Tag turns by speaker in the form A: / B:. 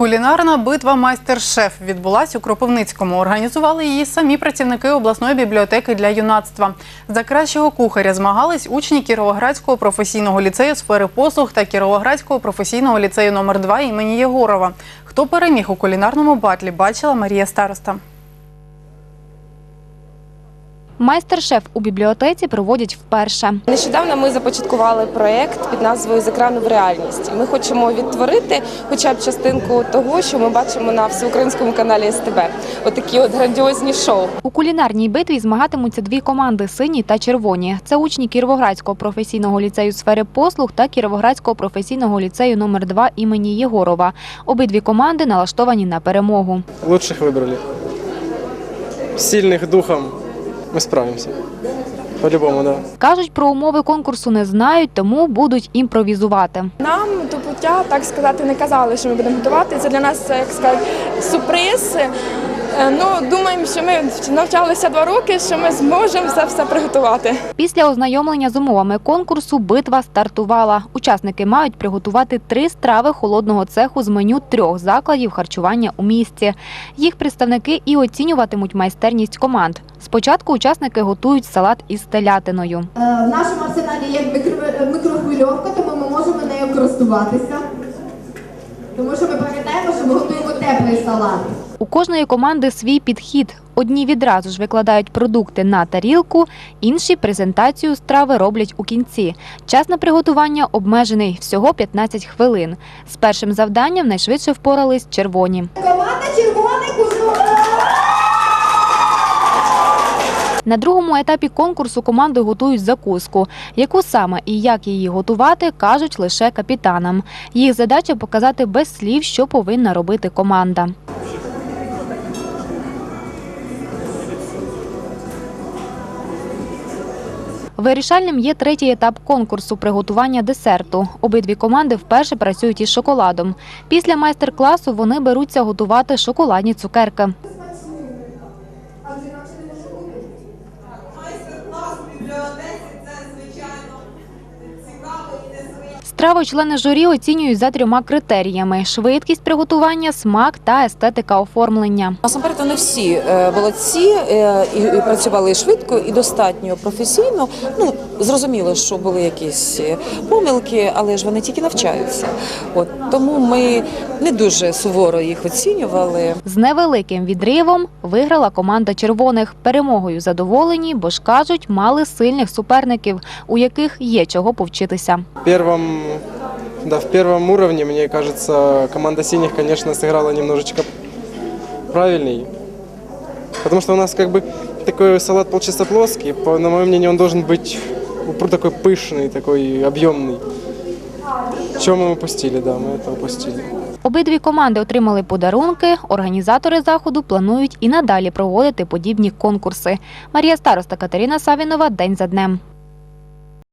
A: Кулінарна битва майстер-шеф відбулась у Кропивницькому. Організували її самі працівники обласної бібліотеки для юнацтва. За кращого кухаря змагались учні Кіровоградського професійного ліцею сфери послуг та Кіровоградського професійного ліцею номер 2 імені Єгорова. Хто переміг у кулінарному батлі, бачила Марія Староста.
B: Майстер-шеф у бібліотеці проводять вперше.
C: Нещодавно ми започаткували проєкт під назвою «З екрану в реальність». Ми хочемо відтворити хоча б частинку того, що ми бачимо на всеукраїнському каналі СТБ. Отакі от грандіозні шоу.
B: У кулінарній битві змагатимуться дві команди сині та червоні. Це учні Кіровоградського професійного ліцею сфери послуг та Кіровоградського професійного ліцею номер 2 імені Єгорова. Обидві команди налаштовані на перемогу.
D: Лучших выбрали. Сильных духом мы справимся. По-любому, да.
B: Кажуть, про умови конкурсу не знають, тому будуть імпровізувати.
E: Нам до пуття, так сказати, не казали, що ми будемо готувати. Це для нас, як сказати, сюрприз. Е, Ну, думаємо, що ми навчалися два роки, що ми зможемо це все приготувати.
B: Після ознайомлення з умовами конкурсу битва стартувала. Учасники мають приготувати три страви холодного цеху з меню трьох закладів харчування у місті. Їх представники і оцінюватимуть майстерність команд. Спочатку учасники готують салат із телятиною.
F: Е, В нашому арсеналі є мікро- мікрохвильовка, тому ми можемо нею користуватися. Тому що ми пам'ятаємо, що ми готуємо теплий салат.
B: У кожної команди свій підхід. Одні відразу ж викладають продукти на тарілку, інші презентацію страви роблять у кінці. Час на приготування обмежений всього 15 хвилин. З першим завданням найшвидше впорались червоні.
F: Команда червоних
B: На другому етапі конкурсу команди готують закуску. Яку саме і як її готувати, кажуть лише капітанам. Їх задача показати без слів, що повинна робити команда. Вирішальним є третій етап конкурсу приготування десерту. Обидві команди вперше працюють із шоколадом. Після майстер-класу вони беруться готувати шоколадні цукерки. Страву члени журі оцінюють за трьома критеріями: швидкість приготування, смак та естетика оформлення.
G: Насамперед вони всі е, молодці е, і працювали швидко і достатньо професійно. Ну зрозуміло, що були якісь е, помилки, але ж вони тільки навчаються. От тому ми не дуже суворо їх оцінювали.
B: З невеликим відривом виграла команда червоних. Перемогою задоволені, бо ж кажуть, мали сильних суперників, у яких є чого повчитися.
D: В первом, да, в первом уровне, мне кажется, команда синих, конечно, сыграла немножечко правильней. Потому что у нас как бы такой салат получился плоский. По, на мое мнение, он должен быть упр- такой пышный, такой объемный. Чего мы упустили, да, мы это упустили.
B: Обидві команди отримали подарунки. Організатори заходу планують і надалі проводити подібні конкурси. Марія Староста Катерина Савінова день за днем.